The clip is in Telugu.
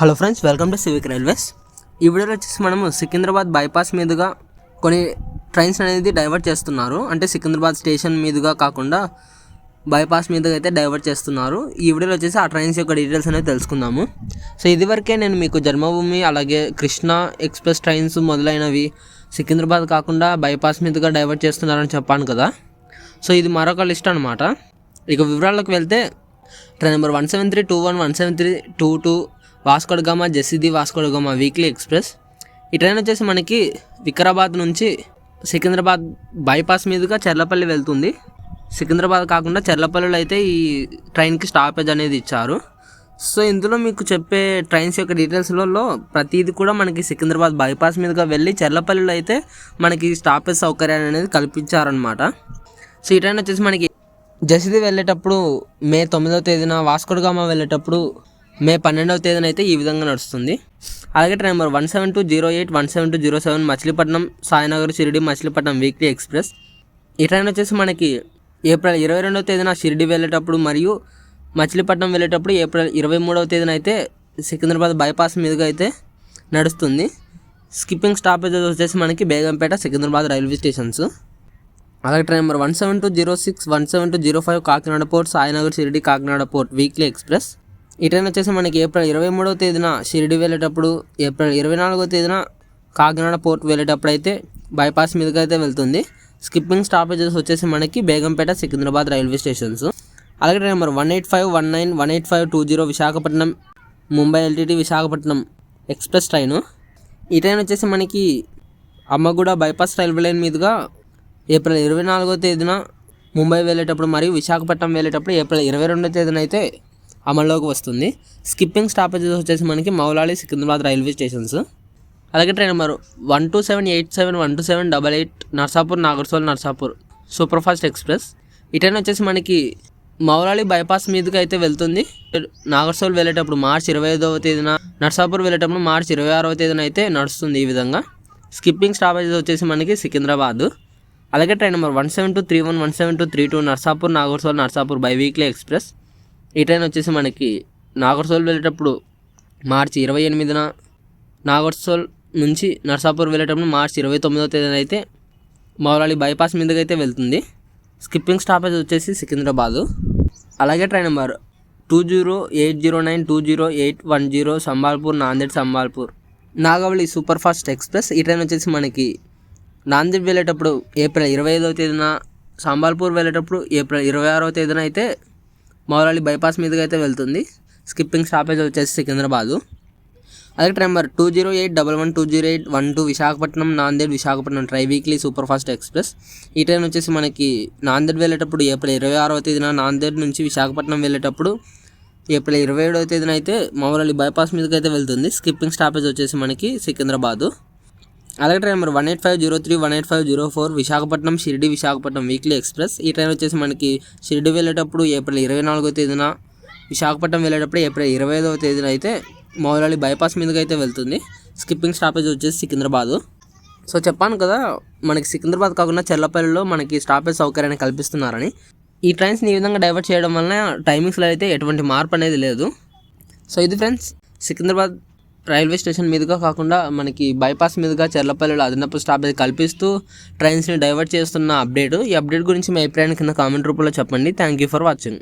Hello friends welcome to civic railways ఈ వీడియోలో వచ్చేసి మనము సికింద్రాబాద్ బైపాస్ మీదుగా కొన్ని ట్రైన్స్ అనేది డైవర్ట్ చేస్తున్నారు. అంటే సికింద్రాబాద్ స్టేషన్ మీదుగా కాకుండా బైపాస్ మీదుగా అయితే డైవర్ట్ చేస్తున్నారు. ఈ వీడియోలో వచ్చేసి ఆ ట్రైన్స్ యొక్క డీటెయిల్స్ అనేది తెలుసుకుందాము. సో ఇదివరకే నేను మీకు జన్మభూమి అలాగే కృష్ణ ఎక్స్ప్రెస్ ట్రైన్స్ మొదలైనవి సికింద్రాబాద్ కాకుండా బైపాస్ మీదుగా డైవర్ట్ చేస్తున్నారని చెప్పాను కదా. సో ఇది మరొక లిస్ట్ అనమాట ఇక వివరాల్లోకి వెళ్తే train number one seven three two one one seven three two two Vasco da Gama జెసిది Vasco da Gama weekly express. ఈ ట్రైన్ వచ్చేసి మనకి వికారాబాద్ నుంచి సికింద్రాబాద్ బైపాస్ మీదుగా చెర్లపల్లి వెళ్తుంది. సికింద్రాబాద్ కాకుండా చెర్లపల్లిలో అయితే ఈ ట్రైన్కి స్టాపేజ్ అనేది ఇచ్చారు. సో ఇందులో మీకు చెప్పే ట్రైన్స్ యొక్క డీటెయిల్స్లలో ప్రతిదీ కూడా మనకి సికింద్రాబాద్ బైపాస్ మీదుగా వెళ్ళి చెర్లపల్లిలో అయితే మనకి స్టాపేజ్ సౌకర్యాన్ని అనేది కల్పించారనమాట సో ఈ ట్రైన్ వచ్చేసి మనకి జసిది వెళ్ళేటప్పుడు మే తొమ్మిదవ తేదీన వాస్కోడగామా వెళ్ళేటప్పుడు మే పన్నెండవ తేదీన అయితే ఈ విధంగా నడుస్తుంది. అలాగే train number one seven two zero eight one seven two zero seven Machilipatnam Sainagar Shirdi Machilipatnam weekly express. ఈ ట్రైన్ వచ్చేసి మనకి ఏప్రిల్ ఇరవై రెండవ తేదీన షిరిడి వెళ్ళేటప్పుడు మరియు మచిలీపట్నం వెళ్ళేటప్పుడు ఏప్రిల్ ఇరవై మూడవ తేదీన అయితే సికింద్రాబాద్ బైపాస్ మీదుగా అయితే నడుస్తుంది. స్కిప్పింగ్ స్టాపేజెస్ వచ్చేసి మనకి బేగంపేట సికింద్రాబాద్ రైల్వే స్టేషన్స్. అలాగే train number one seven two zero six one seven two zero five Kakinada port Sainagar Shirdi Kakinada port weekly express. ఇటైన వచ్చేసి మనకి ఏప్రిల్ ఇరవై మూడవ తేదీన షిరిడి వెళ్ళేటప్పుడు ఏప్రిల్ ఇరవై నాలుగో తేదీన కాకినాడ పోర్ట్ వెళ్ళేటప్పుడు అయితే బైపాస్ మీదకి అయితే వెళ్తుంది. స్కిప్పింగ్ స్టాపేజెస్ వచ్చేసి మనకి బేగంపేట సికింద్రాబాద్ రైల్వే స్టేషన్స్. అలాగే number one eight five one nine one eight five two zero Visakhapatnam Mumbai LTT Visakhapatnam express train. ఈ ట్రైన్ వచ్చేసి మనకి అమ్మగూడ బైపాస్ రైల్వే లైన్ మీదుగా ఏప్రిల్ ఇరవై నాలుగో తేదీన ముంబై వెళ్ళేటప్పుడు మరియు విశాఖపట్నం వెళ్ళేటప్పుడు ఏప్రిల్ ఇరవై రెండో తేదీన అయితే అమల్లోకి వస్తుంది. స్కిప్పింగ్ స్టాపేజెస్ వచ్చేసి మనకి మౌలాలి సికింద్రాబాద్ రైల్వే స్టేషన్స్. అలాగే train number one two seven eight seven one two seven double eight Narsapur Nagarsol Narsapur super fast express. ఈ ట్రైన్ వచ్చేసి మనకి మౌలాలి బైపాస్ మీదుగా అయితే వెళ్తుంది. నాగర్సోల్ వెళ్ళేటప్పుడు మార్చి ఇరవై ఐదవ తేదీన నర్సాపూర్ వెళ్ళేటప్పుడు మార్చి ఇరవై ఆరవ తేదీన అయితే నడుస్తుంది ఈ విధంగా. స్కిప్పింగ్ స్టాపేజెస్ వచ్చేసి మనకి సికింద్రాబాద్. అలాగే train number one seven two three one one seven two three two Narsapur Nagarsol Narsapur bi weekly express. ఈ ట్రైన్ వచ్చేసి మనకి నాగర్సోల్ వెళ్ళేటప్పుడు మార్చి ఇరవై ఎనిమిదిన నాగర్సోల్ నుంచి నర్సాపూర్ వెళ్ళేటప్పుడు మార్చి ఇరవై తొమ్మిదవ తేదీన అయితే మౌలాలి బైపాస్ మీదుగా అయితే వెళ్తుంది. స్కిప్పింగ్ స్టాపేజ్ వచ్చేసి సికింద్రాబాదు. అలాగే train number two zero eight zero nine two zero eight one zero Sambalpur Nanded Sambalpur. Nagavali super fast express. ఈ ట్రైన్ వచ్చేసి మనకి నాందేడ్ వెళ్ళేటప్పుడు ఏప్రిల్ ఇరవై ఐదవ తేదీన సంబాల్పూర్ వెళ్ళేటప్పుడు ఏప్రిల్ ఇరవై ఆరవ తేదీన అయితే మౌలాలి బైపాస్ మీదుగా అయితే వెళ్తుంది. స్కిప్పింగ్ స్టాపేజ్ వచ్చేసి సికింద్రాబాదు. అదే number two zero eight double one two zero eight one two Visakhapatnam Nanded Visakhapatnam tri weekly super fast express. ఈ ట్రైన్ వచ్చేసి మనకి నాందేడ్ వెళ్ళేటప్పుడు ఏప్రిల్ ఇరవై ఆరవ తేదీన నాందేడ్ నుంచి విశాఖపట్నం వెళ్ళేటప్పుడు ఏప్రిల్ ఇరవై ఏడవ తేదీన అయితే మౌలాలి బైపాస్ మీదకి అయితే వెళ్తుంది. స్కిప్పింగ్ స్టాపేజ్ వచ్చేసి మనకి సికింద్రాబాదు. అలాగే train number one eight five zero three one eight five zero four Visakhapatnam Shirdi Visakhapatnam weekly express. ఈ ట్రైన్ వచ్చేసి మనకి షిరిడి వెళ్ళేటప్పుడు ఏప్రిల్ ఇరవై నాలుగో తేదీన విశాఖపట్నం వెళ్ళేటప్పుడు ఏప్రిల్ ఇరవై ఐదవ తేదీన అయితే మౌలాలి బైపాస్ మీదుగా అయితే వెళ్తుంది. స్కిప్పింగ్ స్టాపేజ్ వచ్చేసి సికింద్రాబాదు. సో చెప్పాను కదా మనకి సికింద్రాబాద్ కాకుండా చెల్లపల్లిలో మనకి స్టాపేజ్ సౌకర్యాన్ని కల్పిస్తున్నారని. ఈ ట్రైన్స్ని ఈ విధంగా డైవర్ట్ చేయడం వలన టైమింగ్స్లో అయితే ఎటువంటి మార్పు అనేది లేదు. సో ఇది ఫ్రెండ్స్ సికింద్రాబాద్ రైల్వే స్టేషన్ మీదుగా కాకుండా మనకి బైపాస్ మీదుగా చెర్లపల్లిలో అదనపు స్టాపేజ్ కల్పిస్తూ ట్రైన్స్ని డైవర్ట్ చేస్తున్న అప్డేట్. ఈ అప్డేట్ గురించి మీ అభిప్రాయాన్ని కింద కామెంట్ రూపంలో చెప్పండి. Thank you for watching